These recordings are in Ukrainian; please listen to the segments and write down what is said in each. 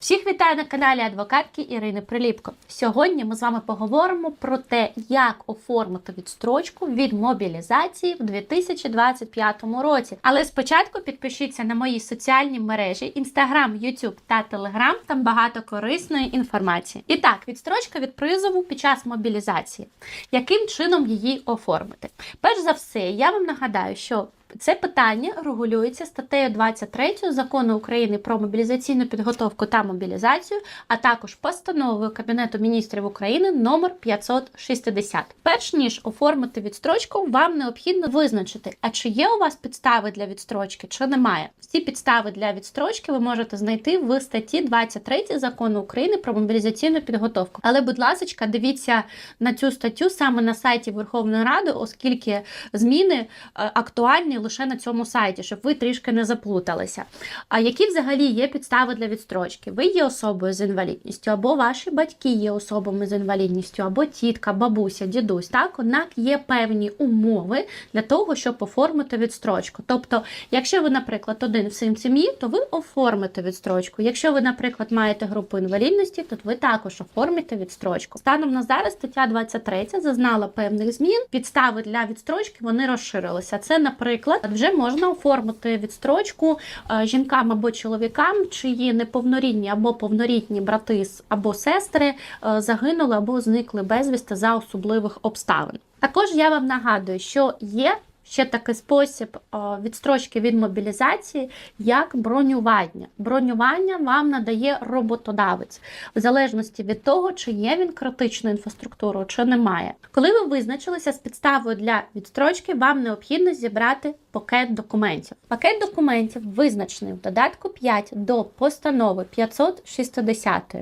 Всіх вітаю на каналі адвокатки Ірини Приліпко. Сьогодні ми з вами поговоримо про те, як оформити відстрочку від мобілізації в 2025 році. Але спочатку підпишіться на мої соціальні мережі: Instagram, YouTube та Telegram. Там багато корисної інформації. І так, відстрочка від призову під час мобілізації. Яким чином її оформити? Перш за все, я вам нагадаю, що це питання регулюється статтею 23 закону України про мобілізаційну підготовку та мобілізацію, а також постановою Кабінету міністрів України номер 560. Перш ніж оформити відстрочку, вам необхідно визначити, а чи є у вас підстави для відстрочки, чи немає. Всі підстави для відстрочки ви можете знайти в статті 23 закону України про мобілізаційну підготовку. Але, будь ласка, дивіться на цю статтю саме на сайті Верховної Ради, оскільки зміни е, актуальні лише на цьому сайті, щоб ви трішки не заплуталися. А які взагалі є підстави для відстрочки? Ви є особою з інвалідністю, або ваші батьки є особами з інвалідністю, або тітка, бабуся, дідусь. Так, однак є певні умови для того, щоб оформити відстрочку. Тобто, якщо ви, наприклад, один в сім'ї, то ви оформите відстрочку. Якщо ви, наприклад, маєте групу інвалідності, то ви також оформите відстрочку. Станом на зараз стаття 23 зазнала певних змін. Підстави для відстрочки вони розширилися. Це, наприклад, вже можна оформити відстрочку е, жінкам або чоловікам, чиї неповнорідні або повнорідні брати або сестри е, загинули або зникли безвісти за особливих обставин. Також я вам нагадую, що є ще такий спосіб е, відстрочки від мобілізації, як бронювання. Бронювання вам надає роботодавець, в залежності від того, чи є він критичною інфраструктурою, чи немає. Коли ви визначилися з підставою для відстрочки, вам необхідно зібрати пакет документів. Пакет документів визначений в додатку 5 до постанови 560.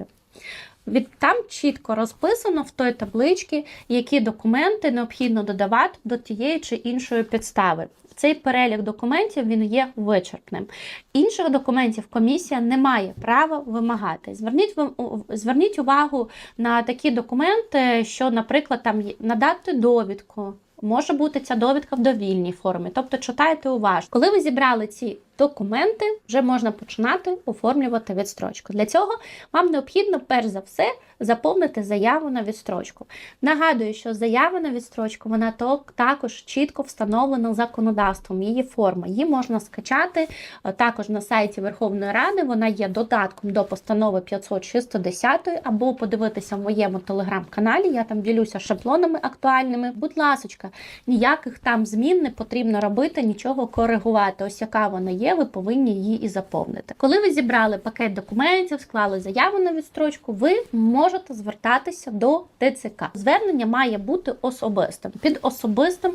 Від там чітко розписано в той табличці, які документи необхідно додавати до тієї чи іншої підстави. Цей перелік документів він є вичерпним. Інших документів комісія не має права вимагати. Зверніть зверніть увагу на такі документи, що, наприклад, там надати довідку. Може бути ця довідка в довільній формі, тобто читайте уважно. Коли ви зібрали ці документи, вже можна починати оформлювати відстрочку. Для цього вам необхідно перш за все заповнити заяву на відстрочку. Нагадую, що заява на відстрочку вона також чітко встановлена законодавством. Її форма. Її можна скачати е, також на сайті Верховної Ради. Вона є додатком до постанови 560 або подивитися в моєму телеграм-каналі. Я там ділюся шаблонами актуальними. Будь ласочка, ніяких там змін не потрібно робити, нічого коригувати. Ось яка вона є, ви повинні її і заповнити. Коли ви зібрали пакет документів, склали заяву на відстрочку, ви можете звертатися до ТЦК. Звернення має бути особистим. Під особистим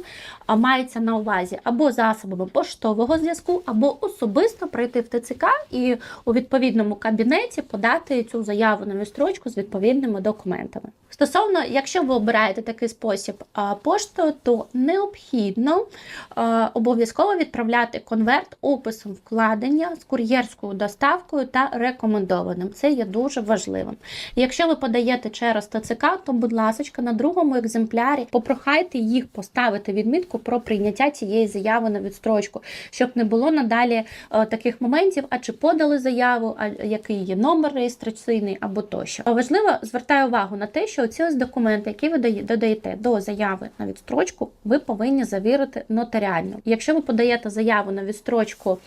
мається на увазі або засобами поштового зв'язку, або особисто прийти в ТЦК і у відповідному кабінеті подати цю заяву на відстрочку з відповідними документами. Стосовно, якщо ви обираєте такий спосіб а, поштою, то необхідно а, обов'язково відправляти конверт описом вкладення з кур'єрською доставкою та рекомендованим. Це є дуже важливим. Якщо ви подаєте через ТЦК, то, будь ласка, на другому екземплярі попрохайте їх поставити відмітку про прийняття цієї заяви на відстрочку, щоб не було надалі е, таких моментів, а чи подали заяву, а який є номер реєстраційний або тощо. Важливо звертаю увагу на те, що ці ось документи, які ви додаєте до заяви на відстрочку, ви повинні завірити нотаріально. Якщо ви подаєте заяву на відстрочку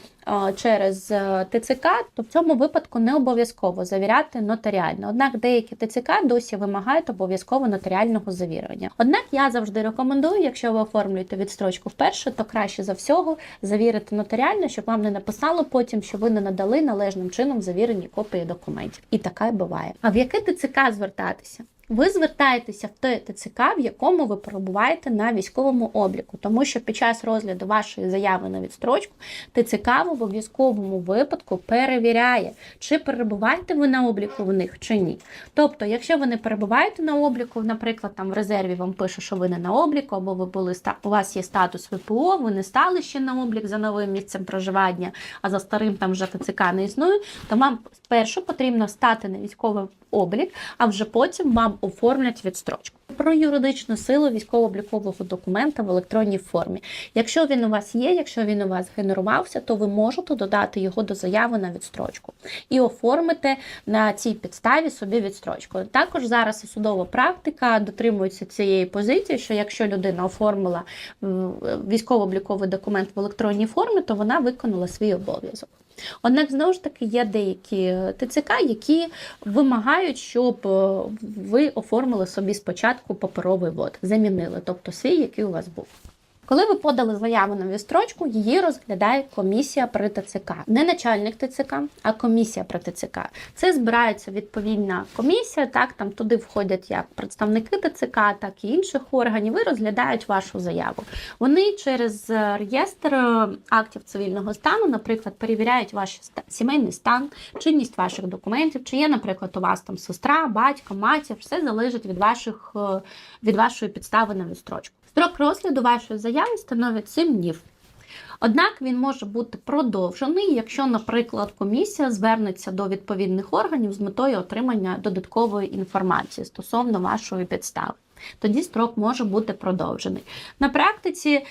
через е, ТЦК, то в цьому випадку не обов'язково завіряти нотаріально. Однак деякі ТЦК досі вимагають обов'язково нотаріального завірення. Однак я завжди рекомендую, якщо ви оформлюєте відстрочку вперше, то краще за всього завірити нотаріально, щоб вам не написало потім, що ви не надали належним чином завірені копії документів. І таке буває. А в яке ТЦК звертатися? Ви звертаєтеся в те ТЦК, в якому ви перебуваєте на військовому обліку, тому що під час розгляду вашої заяви на відстрочку ТЦК в обов'язковому випадку перевіряє, чи перебуваєте ви на обліку в них чи ні. Тобто, якщо ви не перебуваєте на обліку, наприклад, там в резерві вам пише, що ви не на обліку, або ви були у вас є статус ВПО, ви не стали ще на облік за новим місцем проживання, а за старим там вже ТЦК не існує, то вам спершу потрібно стати на військовий облік, а вже потім вам оформлять відстрочку. про юридичну силу військово-облікового документа в електронній формі. Якщо він у вас є, якщо він у вас генерувався, то ви можете додати його до заяви на відстрочку і оформити на цій підставі собі відстрочку. Також зараз судова практика дотримується цієї позиції, що якщо людина оформила військово-обліковий документ в електронній формі, то вона виконала свій обов'язок. Однак знову ж таки є деякі ТЦК, які вимагають, щоб е, ви оформили собі спочатку паперовий вод, замінили, тобто свій, який у вас був. Коли ви подали заяву на відстрочку, її розглядає комісія при ТЦК. Не начальник ТЦК, а комісія при ТЦК. Це збирається відповідна комісія. Так там туди входять як представники ТЦК, так і інших органів. і розглядають вашу заяву. Вони через е, реєстр е, актів цивільного стану, наприклад, перевіряють ваш сімейний стан, чинність ваших документів, чи є, наприклад, у вас там сестра, батько, матір. Все залежить від ваших е, від вашої підстави на відстрочку. Строк розгляду вашої заяви становить 7 днів. Однак він може бути продовжений, якщо, наприклад, комісія звернеться до відповідних органів з метою отримання додаткової інформації стосовно вашої підстави. Тоді строк може бути продовжений. На практиці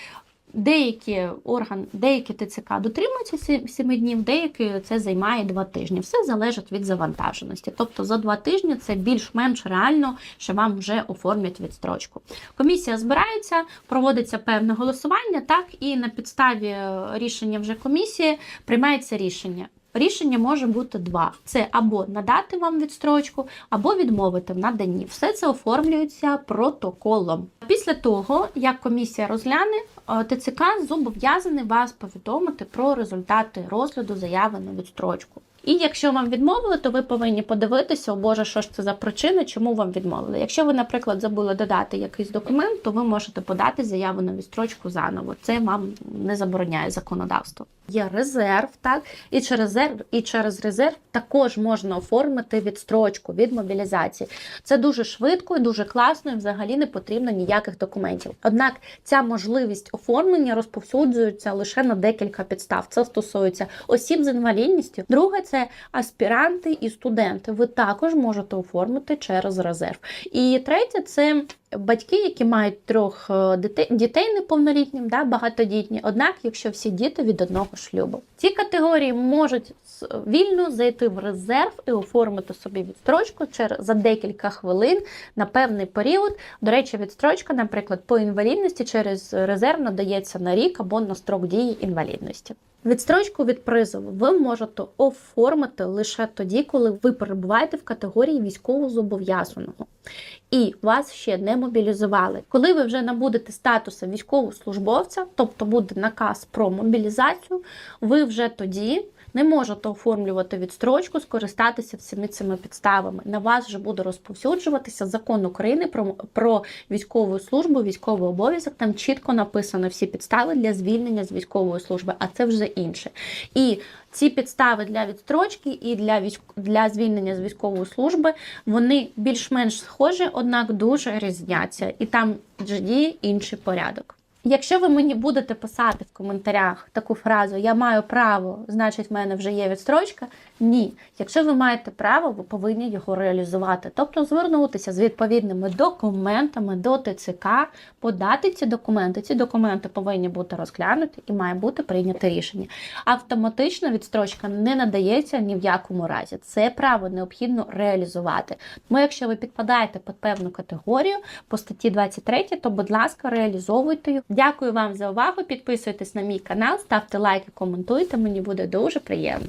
деякі органи, деякі ТЦК дотримуються 7 днів, деякі це займає 2 тижні. Все залежить від завантаженості. Тобто за 2 тижні це більш-менш реально, що вам вже оформлять відстрочку. Комісія збирається, проводиться певне голосування, так і на підставі рішення вже комісії приймається рішення. Рішення може бути два: це або надати вам відстрочку, або відмовити в наданні. Все це оформлюється протоколом. Після того, як комісія розгляне, е, ТЦК зобов'язаний вас повідомити про результати розгляду заяви на відстрочку. І якщо вам відмовили, то ви повинні подивитися, о Боже, що ж це за причина, чому вам відмовили. Якщо ви, наприклад, забули додати якийсь документ, то ви можете подати заяву на відстрочку заново. Це вам не забороняє законодавство. Є резерв, так і через резерв, і через резерв також можна оформити відстрочку від мобілізації. Це дуже швидко і дуже класно, і взагалі не потрібно ніяких документів. Однак ця можливість оформлення розповсюджується лише на декілька підстав. Це стосується осіб з інвалідністю. Друге, це аспіранти і студенти. Ви також можете оформити через резерв. І третє це. Батьки, які мають трьох е, дітей, дітей неповнолітнім, да, багатодітні, однак, якщо всі діти від одного шлюбу, ці категорії можуть вільно зайти в резерв і оформити собі відстрочку через за декілька хвилин на певний період. До речі, відстрочка, наприклад, по інвалідності через резерв надається на рік або на строк дії інвалідності. Відстрочку від призову ви можете оформити лише тоді, коли ви перебуваєте в категорії військовозобов'язаного і вас ще не мобілізували. Коли ви вже набудете статусу військовослужбовця, тобто буде наказ про мобілізацію, ви вже тоді. Не можете оформлювати відстрочку, скористатися всіми цими підставами. На вас вже буде розповсюджуватися закон України про, про військову службу, військовий обов'язок. Там чітко написано всі підстави для звільнення з військової служби, а це вже інше. І ці підстави для відстрочки і для військ... для звільнення з військової служби вони більш-менш схожі, однак дуже різняться. І там діє інший порядок. Якщо ви мені будете писати в коментарях таку фразу Я маю право, значить в мене вже є відстрочка. Ні. Якщо ви маєте право, ви повинні його реалізувати. Тобто звернутися з відповідними документами до ТЦК, подати ці документи. Ці документи повинні бути розглянуті і має бути прийнято рішення. Автоматично відстрочка не надається ні в якому разі. Це право необхідно реалізувати. Тому, якщо ви підпадаєте під певну категорію по статті 23, то, будь ласка, реалізовуйте їх. Дякую вам за увагу. Підписуйтесь на мій канал, ставте лайки, коментуйте. Мені буде дуже приємно.